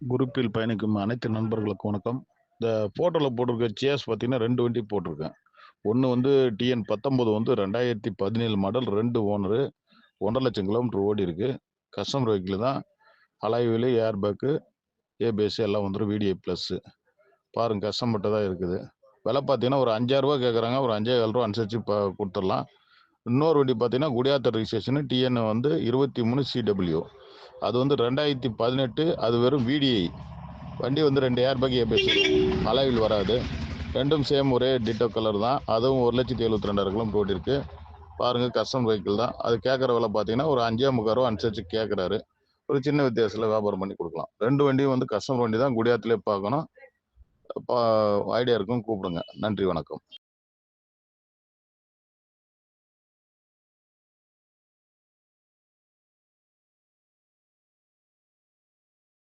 குரூப்பில் பயணிக்கும் அனைத்து நண்பர்களுக்கும் வணக்கம். இந்த ஃபோட்டோவில் போட்டிருக்க சேர்ஸ் பார்த்தீங்கன்னா ரெண்டு வண்டி போட்டிருக்கேன். ஒன்று வந்து டிஎன் பத்தொம்போது வந்து ரெண்டாயிரத்தி பதினேழு மாடல் ரெண்டு ஓனரு ஒன்றரை லட்சம் கிலோமீட்டர் ஓடி இருக்கு. கஸ்டமர் வெஹிக்கிள் தான். அலைவிலு ஏர் பேக்கு ஏபிஎஸ் எல்லாம் வந்துடும் விடிஐ ப்ளஸ்ஸு பாருங்க கஷ்டப்பட்டு தான் இருக்குது. விலை பார்த்தீங்கன்னா ஒரு அஞ்சாயிரரூபா கேட்குறாங்க ஒரு அஞ்சே ரூபா அனுசரித்து இப்போ கொடுத்துடலாம். இன்னொரு வண்டி பார்த்தீங்கன்னா குடியாத்தர் ரிஜிஸ்ட்ரேஷனு டிஎன் வந்து இருபத்தி மூணு சிடபிள்யூ அது வந்து ரெண்டாயிரத்தி பதினெட்டு அது வெறும் விடிஐ வண்டி வந்து ரெண்டு ஏர் பேக் ஏபிஎஸ் அலாயில் வராது. ரெண்டும் சேம் ஒரே டிட்டோ கலர் தான். அதுவும் ஒரு லட்சத்தி எழுபத்தி ரெண்டாயிரம் கிலோமீட்டர் ஓடி இருக்கு கஸ்டம் வெஹிக்கிள் தான். அது கேட்குற விலை பார்த்தீங்கன்னா ஒரு அஞ்சே முக்கால் அனுசரித்து அனுசரிச்சு கேட்குறாரு. ஒரு சின்ன வித்தியாசத்தில் வியாபாரம் பண்ணி கொடுக்கலாம். ரெண்டு வண்டியும் வந்து கஸ்டமர் வண்டி தான். குடியாத்திலே பார்க்கணும். ஐடியா இருக்கும். கூப்பிடுங்க. நன்றி வணக்கம்.